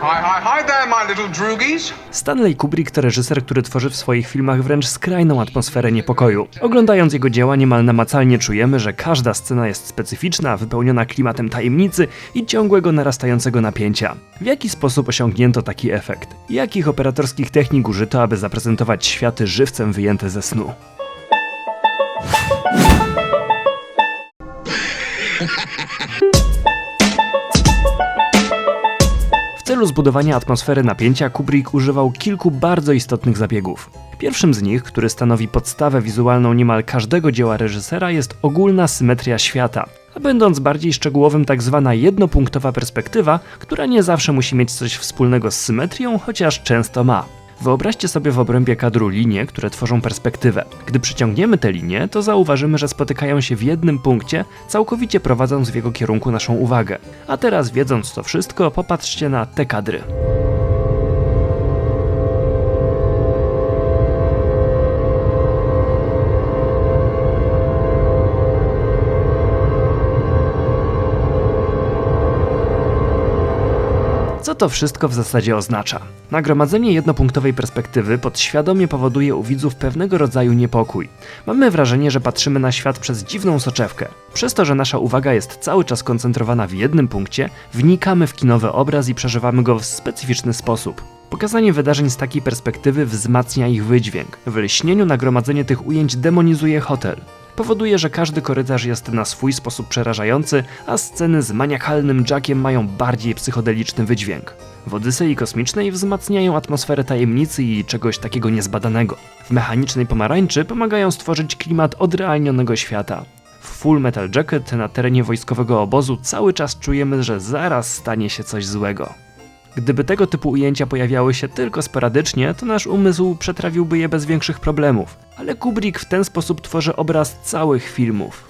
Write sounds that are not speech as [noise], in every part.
Hi, hi, hi there, my little droogies. Stanley Kubrick to reżyser, który tworzy w swoich filmach wręcz skrajną atmosferę niepokoju. Oglądając jego dzieła niemal namacalnie czujemy, że każda scena jest specyficzna, wypełniona klimatem tajemnicy i ciągłego narastającego napięcia. W jaki sposób osiągnięto taki efekt? Jakich operatorskich technik użyto, aby zaprezentować światy żywcem wyjęte ze snu? [laughs] celu zbudowania atmosfery napięcia Kubrick używał kilku bardzo istotnych zabiegów. Pierwszym z nich, który stanowi podstawę wizualną niemal każdego dzieła reżysera, jest ogólna symetria świata, a będąc bardziej szczegółowym, tak zwana jednopunktowa perspektywa, która nie zawsze musi mieć coś wspólnego z symetrią, chociaż często ma. Wyobraźcie sobie w obrębie kadru linie, które tworzą perspektywę. Gdy przyciągniemy te linie, to zauważymy, że spotykają się w jednym punkcie, całkowicie prowadząc w jego kierunku naszą uwagę. A teraz, wiedząc to wszystko, popatrzcie na te kadry. Co to wszystko w zasadzie oznacza? Nagromadzenie jednopunktowej perspektywy podświadomie powoduje u widzów pewnego rodzaju niepokój. Mamy wrażenie, że patrzymy na świat przez dziwną soczewkę. Przez to, że nasza uwaga jest cały czas koncentrowana w jednym punkcie, wnikamy w kinowy obraz i przeżywamy go w specyficzny sposób. Pokazanie wydarzeń z takiej perspektywy wzmacnia ich wydźwięk. W lśnieniu nagromadzenie tych ujęć demonizuje hotel. Powoduje, że każdy korytarz jest na swój sposób przerażający, a sceny z maniakalnym Jackiem mają bardziej psychodeliczny wydźwięk. W Odysei Kosmicznej wzmacniają atmosferę tajemnicy i czegoś takiego niezbadanego. W Mechanicznej Pomarańczy pomagają stworzyć klimat odrealnionego świata. W Full Metal Jacket na terenie wojskowego obozu cały czas czujemy, że zaraz stanie się coś złego. Gdyby tego typu ujęcia pojawiały się tylko sporadycznie, to nasz umysł przetrawiłby je bez większych problemów. Ale Kubrick w ten sposób tworzy obraz całych filmów.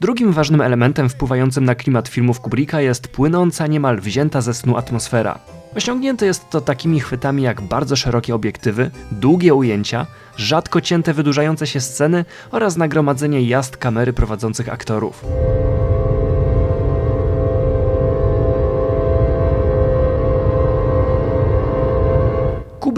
Drugim ważnym elementem wpływającym na klimat filmów Kubricka jest płynąca, niemal wzięta ze snu atmosfera. Osiągnięte jest to takimi chwytami jak bardzo szerokie obiektywy, długie ujęcia, rzadko cięte wydłużające się sceny oraz nagromadzenie jazd kamery prowadzących aktorów.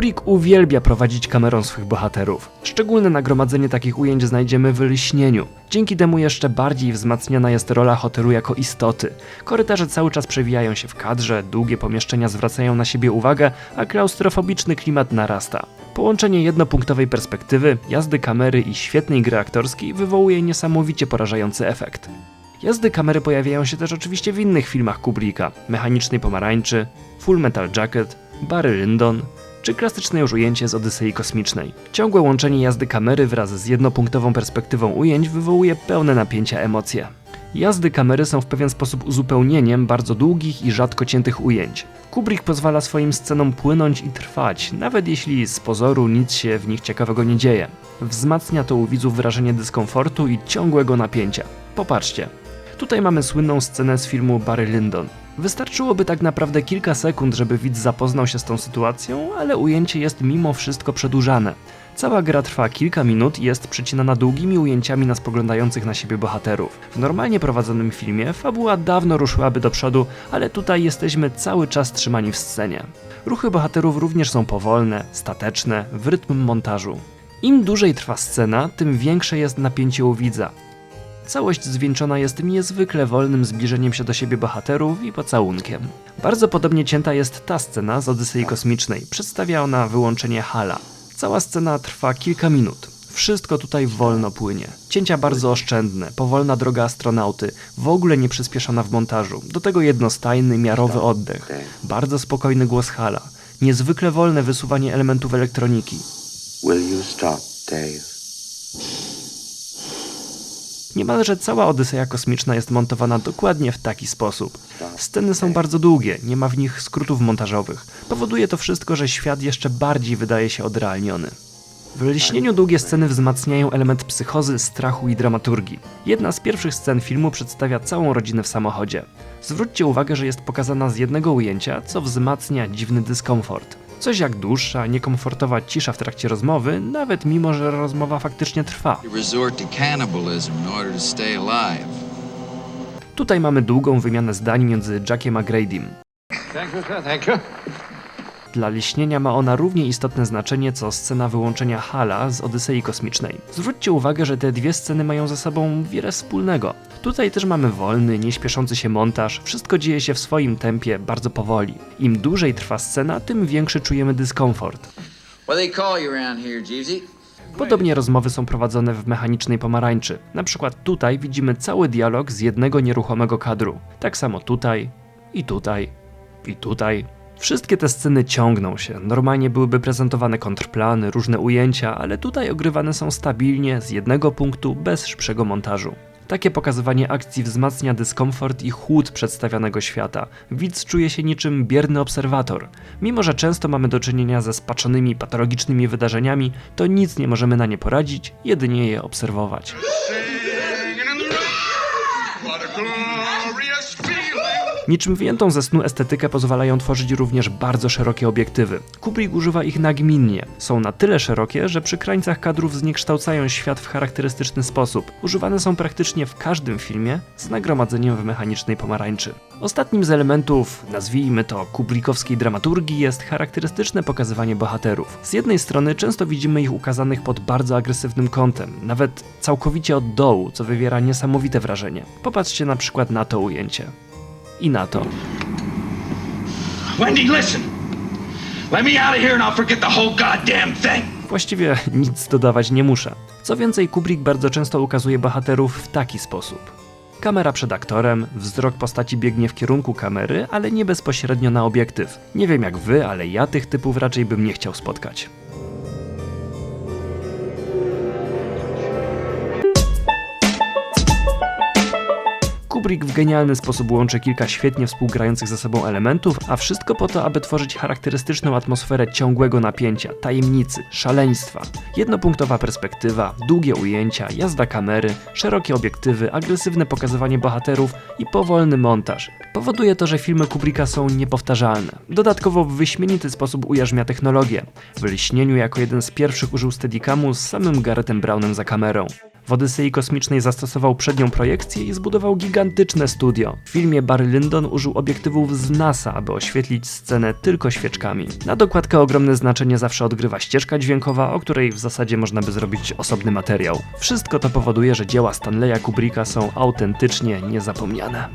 Kubrick uwielbia prowadzić kamerą swych bohaterów. Szczególne nagromadzenie takich ujęć znajdziemy w lśnieniu. Dzięki temu jeszcze bardziej wzmacniana jest rola hotelu jako istoty. Korytarze cały czas przewijają się w kadrze, długie pomieszczenia zwracają na siebie uwagę, a klaustrofobiczny klimat narasta. Połączenie jednopunktowej perspektywy, jazdy kamery i świetnej gry aktorskiej wywołuje niesamowicie porażający efekt. Jazdy kamery pojawiają się też oczywiście w innych filmach Kubricka: Mechanicznej Pomarańczy, Full Metal Jacket, Barry Lyndon, czy klasyczne już ujęcie z Odysei Kosmicznej. Ciągłe łączenie jazdy kamery wraz z jednopunktową perspektywą ujęć wywołuje pełne napięcia emocje. Jazdy kamery są w pewien sposób uzupełnieniem bardzo długich i rzadko ciętych ujęć. Kubrick pozwala swoim scenom płynąć i trwać, nawet jeśli z pozoru nic się w nich ciekawego nie dzieje. Wzmacnia to u widzów wrażenie dyskomfortu i ciągłego napięcia. Popatrzcie. Tutaj mamy słynną scenę z filmu Barry Lyndon. Wystarczyłoby tak naprawdę kilka sekund, żeby widz zapoznał się z tą sytuacją, ale ujęcie jest mimo wszystko przedłużane. Cała gra trwa kilka minut i jest przecinana długimi ujęciami na spoglądających na siebie bohaterów. W normalnie prowadzonym filmie fabuła dawno ruszyłaby do przodu, ale tutaj jesteśmy cały czas trzymani w scenie. Ruchy bohaterów również są powolne, stateczne, w rytm montażu. Im dłużej trwa scena, tym większe jest napięcie u widza. Całość zwieńczona jest niezwykle wolnym zbliżeniem się do siebie bohaterów i pocałunkiem. Bardzo podobnie cięta jest ta scena z Odysei Kosmicznej. Przedstawia ona wyłączenie Hala. Cała scena trwa kilka minut. Wszystko tutaj wolno płynie. Cięcia bardzo oszczędne, powolna droga astronauty, w ogóle nie przyspieszona w montażu. Do tego jednostajny, miarowy oddech. Bardzo spokojny głos Hala. Niezwykle wolne wysuwanie elementów elektroniki. Will you stop, Dave? Niemalże cała Odyseja Kosmiczna jest montowana dokładnie w taki sposób. Sceny są bardzo długie, nie ma w nich skrótów montażowych. Powoduje to wszystko, że świat jeszcze bardziej wydaje się odrealniony. W lśnieniu długie sceny wzmacniają element psychozy, strachu i dramaturgii. Jedna z pierwszych scen filmu przedstawia całą rodzinę w samochodzie. Zwróćcie uwagę, że jest pokazana z jednego ujęcia, co wzmacnia dziwny dyskomfort. Coś jak dłuższa, niekomfortowa cisza w trakcie rozmowy, nawet mimo, że rozmowa faktycznie trwa. Tutaj mamy długą wymianę zdań między Jackiem a Gradym. Dla liśnienia ma ona równie istotne znaczenie co scena wyłączenia Hala z Odysei Kosmicznej. Zwróćcie uwagę, że te dwie sceny mają ze sobą wiele wspólnego. Tutaj też mamy wolny, nieśpieszący się montaż, wszystko dzieje się w swoim tempie, bardzo powoli. Im dłużej trwa scena, tym większy czujemy dyskomfort. Podobnie rozmowy są prowadzone w mechanicznej pomarańczy. Na przykład tutaj widzimy cały dialog z jednego nieruchomego kadru. Tak samo tutaj, i tutaj, i tutaj. Wszystkie te sceny ciągną się. Normalnie byłyby prezentowane kontrplany, różne ujęcia, ale tutaj ogrywane są stabilnie, z jednego punktu, bez szybszego montażu. Takie pokazywanie akcji wzmacnia dyskomfort i chłód przedstawianego świata. Widz czuje się niczym bierny obserwator. Mimo, że często mamy do czynienia ze spaczonymi, patologicznymi wydarzeniami, to nic nie możemy na nie poradzić, jedynie je obserwować. Niczym wyjętą ze snu estetykę pozwalają tworzyć również bardzo szerokie obiektywy. Kubrick używa ich nagminnie. Są na tyle szerokie, że przy krańcach kadrów zniekształcają świat w charakterystyczny sposób. Używane są praktycznie w każdym filmie z nagromadzeniem w mechanicznej pomarańczy. Ostatnim z elementów, nazwijmy to kubrickowskiej dramaturgii, jest charakterystyczne pokazywanie bohaterów. Z jednej strony często widzimy ich ukazanych pod bardzo agresywnym kątem, nawet całkowicie od dołu, co wywiera niesamowite wrażenie. Popatrzcie na przykład na to ujęcie i na to. Wendy, listen. Let me out of here and I'll forget the whole goddamn thing. Właściwie nic dodawać nie muszę. Co więcej, Kubrick bardzo często ukazuje bohaterów w taki sposób. Kamera przed aktorem, wzrok postaci biegnie w kierunku kamery, ale nie bezpośrednio na obiektyw. Nie wiem jak wy, ale ja tych typów raczej bym nie chciał spotkać. Kubrick w genialny sposób łączy kilka świetnie współgrających ze sobą elementów, a wszystko po to, aby tworzyć charakterystyczną atmosferę ciągłego napięcia, tajemnicy, szaleństwa. Jednopunktowa perspektywa, długie ujęcia, jazda kamery, szerokie obiektywy, agresywne pokazywanie bohaterów i powolny montaż. Powoduje to, że filmy Kubricka są niepowtarzalne. Dodatkowo w wyśmienity sposób ujarzmia technologię. W Lśnieniu jako jeden z pierwszych użył Steadicamu z samym Garrettem Brownem za kamerą. W Odysei Kosmicznej zastosował przednią projekcję i zbudował gigantyczne studio. W filmie Barry Lyndon użył obiektywów z NASA, aby oświetlić scenę tylko świeczkami. Na dokładkę ogromne znaczenie zawsze odgrywa ścieżka dźwiękowa, o której w zasadzie można by zrobić osobny materiał. Wszystko to powoduje, że dzieła Stanleya Kubricka są autentycznie niezapomniane.